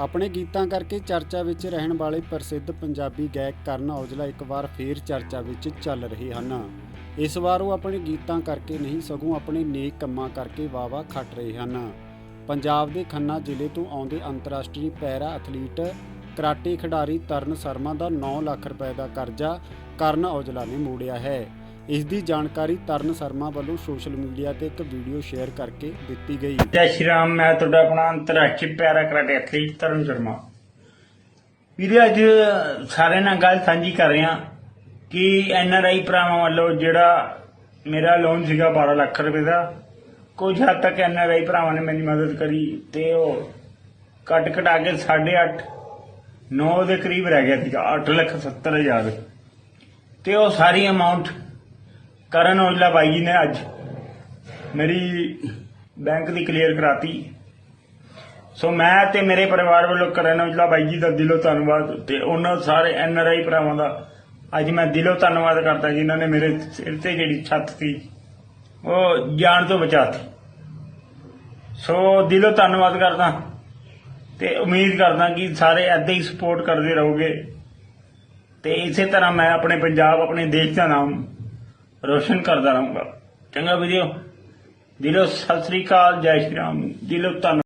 ਆਪਣੇ ਗੀਤਾਂ ਕਰਕੇ ਚਰਚਾ ਵਿੱਚ ਰਹਿਣ ਵਾਲੇ ਪ੍ਰਸਿੱਧ ਪੰਜਾਬੀ ਗਾਇਕ ਕਰਨ ਔਜਲਾ ਇੱਕ ਵਾਰ ਫੇਰ ਚਰਚਾ ਵਿੱਚ ਚੱਲ ਰਹੇ ਹਨ। ਇਸ ਵਾਰ ਉਹ ਆਪਣੇ ਗੀਤਾਂ ਕਰਕੇ ਨਹੀਂ, ਸਗੋਂ ਆਪਣੇ ਨੇਕ ਕੰਮਾਂ ਕਰਕੇ ਵਾਵਾ ਖੱਟ ਰਹੇ ਹਨ। ਪੰਜਾਬ ਦੇ ਖੰਨਾ ਜ਼ਿਲ੍ਹੇ ਤੋਂ ਆਉਂਦੇ ਅੰਤਰਰਾਸ਼ਟਰੀ ਪੈਰਾ ਐਥਲੀਟ ਕਰਾਟੇ ਖਿਡਾਰੀ ਤਰਨ ਸ਼ਰਮਾ ਦਾ 9 ਲੱਖ ਰੁਪਏ ਦਾ ਕਰਜ਼ਾ ਕਰਨ ਔਜਲਾ ਨੇ ਮੋੜਿਆ ਹੈ। ਇਸ ਦੀ ਜਾਣਕਾਰੀ ਤਰਨ ਸ਼ਰਮਾ ਵੱਲੋਂ ਸੋਸ਼ਲ ਮੀਡੀਆ ਤੇ ਇੱਕ ਵੀਡੀਓ ਸ਼ੇਅਰ ਕਰਕੇ ਦਿੱਤੀ ਗਈ। ਜੈ ਸ਼੍ਰੀ ਰਾਮ, ਮੈਂ ਤੁਹਾਡਾ ਆਪਣਾ ਅੰਤਰਰਾਸ਼ਟਰੀ para karate athlete Taran Sharma. ਵੀਰੇ, ਅੱਜ ਸਾਰੇ ਨਾਲ ਗੱਲ ਸਾਂਝੀ ਕਰ ਰਿਹਾ ਕਿ ਐਨ ਆਰ ਆਈ ਭਰਾਵਾਂ ਵੱਲੋਂ ਜਿਹੜਾ ਮੇਰਾ ਲੋਨ ਸੀਗਾ 12 ਲੱਖ ਰੁਪਏ ਦਾ, ਕੁਝ ਹੱਦ ਤੱਕ ਐਨ ਆਰ ਆਈ ਭਰਾਵਾਂ ਨੇ ਮੇਰੀ ਮਦਦ ਕਰੀ ਤੇ ਉਹ ਕੱਟ ਕਟਾ ਕੇ 8.5 9 ਦੇ ਕਰੀਬ ਰਹਿ ਗਿਆ ਸੀਗਾ 8 ਲੱਖ 70 ਹਜ਼ਾਰ। ਤੇ ਉਹ ਸਾਰੀ ਅਮਾਉਂਟ ਕਰਨ ਔਜਲਾ ਬਾਈ ਜੀ ਨੇ ਅੱਜ ਮੇਰੀ ਬੈਂਕ ਦੀ ਕਲੀਅਰ ਕਰਾਤੀ। ਸੋ ਮੈਂ ਤੇ ਮੇਰੇ ਪਰਿਵਾਰ ਵੱਲੋਂ ਕਰਨ ਔਜਲਾ ਬਾਈ ਜੀ ਦਾ ਦਿਲੋਂ ਧੰਨਵਾਦ ਤੇ ਉਹਨਾਂ ਸਾਰੇ ਐਨ ਆਰ ਆਈ ਭਰਾਵਾਂ ਦਾ ਅੱਜ ਮੈਂ ਦਿਲੋਂ ਧੰਨਵਾਦ ਕਰਦਾ ਜਿਨ੍ਹਾਂ ਨੇ ਮੇਰੇ ਸਿਰ ਤੇ ਜਿਹੜੀ ਛੱਤ ਸੀ, ਉਹ ਜਾਣ ਤੋਂ ਬਚਾਤੀ ਸੋ ਦਿਲੋਂ ਧੰਨਵਾਦ ਕਰਦਾ ਤੇ ਉਮੀਦ ਕਰਦਾ ਕਿ ਸਾਰੇ ਐਦਾਂ ਹੀ ਸਪੋਰਟ ਕਰਦੇ ਰਹੋਗੇ ਤੇ ਇਸੇ ਤਰ੍ਹਾਂ ਮੈਂ ਆਪਣੇ ਪੰਜਾਬ, ਆਪਣੇ ਦੇਸ਼ ਦਾ ਨਾਮ ਰੋਸ਼ਨ ਕਰਦਾ ਰਹੂੰਗਾ। ਚੰਗਾ ਵੀਡੀਓ ਦਿਲੋਂ ਸਤਿ ਸ੍ਰੀ ਅਕਾਲ ਜੈ ਸ਼੍ਰੀ ਰਾਮ। ਦਿਲੋਂ ਧੰਨ